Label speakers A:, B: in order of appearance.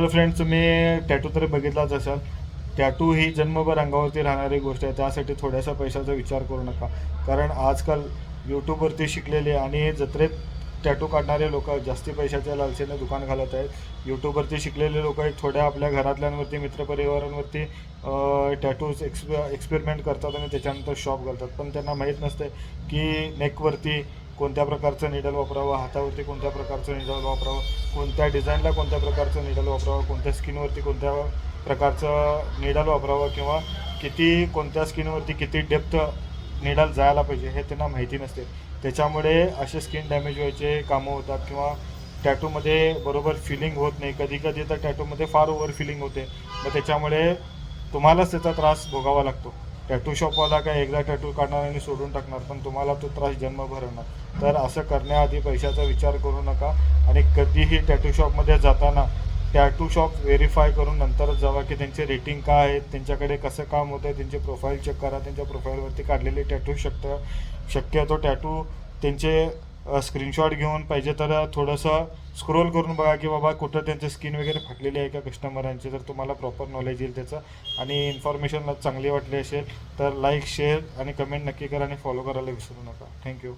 A: तर फ्रेंड तुम्ही टॅटू तर बघितलाच असाल. टॅटू ही जन्मभर अंगावरती राहणारी गोष्ट आहे. त्यासाठी थोड्याशा पैशाचा विचार करू नका. कारण आजकाल यूट्यूबवरती शिकलेले आणि जत्रेत टॅटू काढणारे लोक जास्ती पैशाच्या लालसेने दुकान घालत आहेत. यूट्यूबवरती शिकलेले लोक थोड्या आपल्या घरातल्यांवरती मित्रपरिवारांवरती टॅटूज एक्सप एक्सपेरिमेंट करतात आणि त्याच्यानंतर शॉप घालतात पण त्यांना माहीत नसते की नेकवरती कोणत्या प्रकारचं निडल वापरावं हातावरती कोणत्या प्रकारचं निडल वापरावं कोणत्या डिझाईनला कोणत्या प्रकारचं निडल वापरावं कोणत्या स्किनवरती कोणत्या प्रकारचं निडल वापरावं किंवा किती कोणत्या स्किनवरती किती डेप्थ निडल जायला पाहिजे हे त्यांना माहिती नसते. त्याच्यामुळे असे स्किन डॅमेज व्हायचे कामं होतात किंवा टॅटूमध्ये बरोबर फिलिंग होत नाही. कधी कधी तर टॅटूमध्ये फार ओव्हर फिलिंग होते. मग त्याच्यामुळे तुम्हालाच त्याचा त्रास भोगावा लागतो. टॅटू शॉपवाला काय एकदा टॅटू काढणार आणि सोडून टाकणार पण तुम्हाला तो त्रास जन्म होणार तर असं करण्याआधी पैशाचा विचार करू नका आणि कधीही टॅटू शॉपमध्ये जाताना टॅटू शॉप व्हेरीफाय करून नंतरच जावा की त्यांचे रेटिंग काय आहेत त्यांच्याकडे कसं काम होतं आहे त्यांचे प्रोफाईल चेक करा त्यांच्या प्रोफाईलवरती काढलेले टॅटू शक्य शक्यतो टॅटू त्यांचे स्क्रीनशॉट घेऊन पाहिजे तर थोडंसं स्क्रोल करून बघा की बाबा कुठं त्यांचं स्किन वगैरे फाटलेली आहे का कस्टमरांची तर तुम्हाला प्रॉपर नॉलेज येईल त्याचं आणि इन्फॉर्मेशन चांगली वाटली असेल तर लाईक शेअर आणि कमेंट नक्की करा आणि फॉलो करायला विसरू नका. थँक्यू